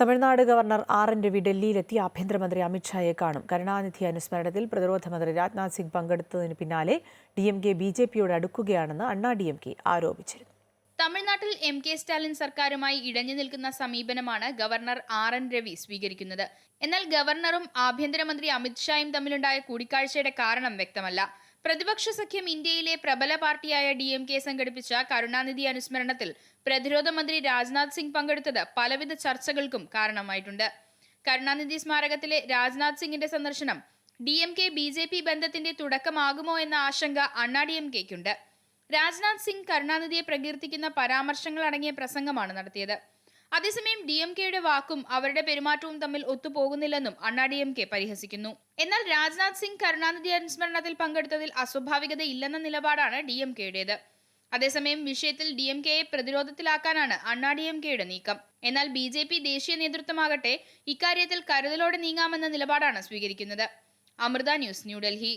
Tamil Nadu governor R N Ravi ഡൽഹിയിലെത്തി ആഭ്യന്തരമന്ത്രി അമിത്ഷായെ കാണും. കരുണാനിധി അനുസ്മരണത്തിൽ പ്രതിരോധ മന്ത്രി രാജ്നാഥ് സിംഗ് പങ്കെടുത്തതിന് പിന്നാലെ D M K B J പിയോട് അടുക്കുകയാണെന്ന് അണ്ണാ ഡി എം കെ ആരോപിച്ചിരുന്നു. തമിഴ്നാട്ടിൽ എം കെ സ്റ്റാലിൻ സർക്കാരുമായി ഇടഞ്ഞു നിൽക്കുന്ന സമീപനമാണ് ഗവർണർ ആർ എൻ രവി സ്വീകരിക്കുന്നത്. എന്നാൽ ഗവർണറും ആഭ്യന്തരമന്ത്രി അമിത്ഷായും തമ്മിലുണ്ടായ കൂടിക്കാഴ്ചയുടെ കാരണം വ്യക്തമല്ല. പ്രതിപക്ഷ സഖ്യം ഇന്ത്യയിലെ പ്രബല പാർട്ടിയായ ഡി എം കെ സംഘടിപ്പിച്ച കരുണാനിധി അനുസ്മരണത്തിൽ പ്രതിരോധ മന്ത്രി രാജ്നാഥ് സിംഗ് പങ്കെടുത്തത് പലവിധ ചർച്ചകൾക്കും കാരണമായിട്ടുണ്ട്. കരുണാനിധി സ്മാരകത്തിലെ രാജ്നാഥ് സിംഗിന്റെ സന്ദർശനം D M K B J P ബന്ധത്തിന്റെ തുടക്കമാകുമോ എന്ന ആശങ്ക അണ്ണാ ഡി എം കെക്കുണ്ട് രാജ്നാഥ് സിംഗ് കരുണാനിധിയെ പ്രകീർത്തിക്കുന്ന പരാമർശങ്ങൾ അടങ്ങിയ പ്രസംഗമാണ് നടത്തിയത്. അതേസമയം ഡി എം കെയുടെ വാക്കും അവരുടെ പെരുമാറ്റവും തമ്മിൽ ഒത്തുപോകുന്നില്ലെന്നും അണ്ണാ ഡി എം കെ പരിഹസിക്കുന്നു. എന്നാൽ രാജ്നാഥ് സിംഗ് കരുണാനിധി അനുസ്മരണത്തിൽ പങ്കെടുത്തതിൽ അസ്വാഭാവികത ഇല്ലെന്ന നിലപാടാണ് ഡി എം കെയുടേത്. അതേസമയം വിഷയത്തിൽ ഡി എം കെയെ പ്രതിരോധത്തിലാക്കാനാണ് അണ്ണാ ഡി എം കെയുടെ നീക്കം. എന്നാൽ ബി ജെ പി ദേശീയ നേതൃത്വമാകട്ടെ ഇക്കാര്യത്തിൽ കരുതലോടെ നീങ്ങാമെന്ന നിലപാടാണ് സ്വീകരിക്കുന്നത്. അമൃത ന്യൂസ് ന്യൂഡൽഹി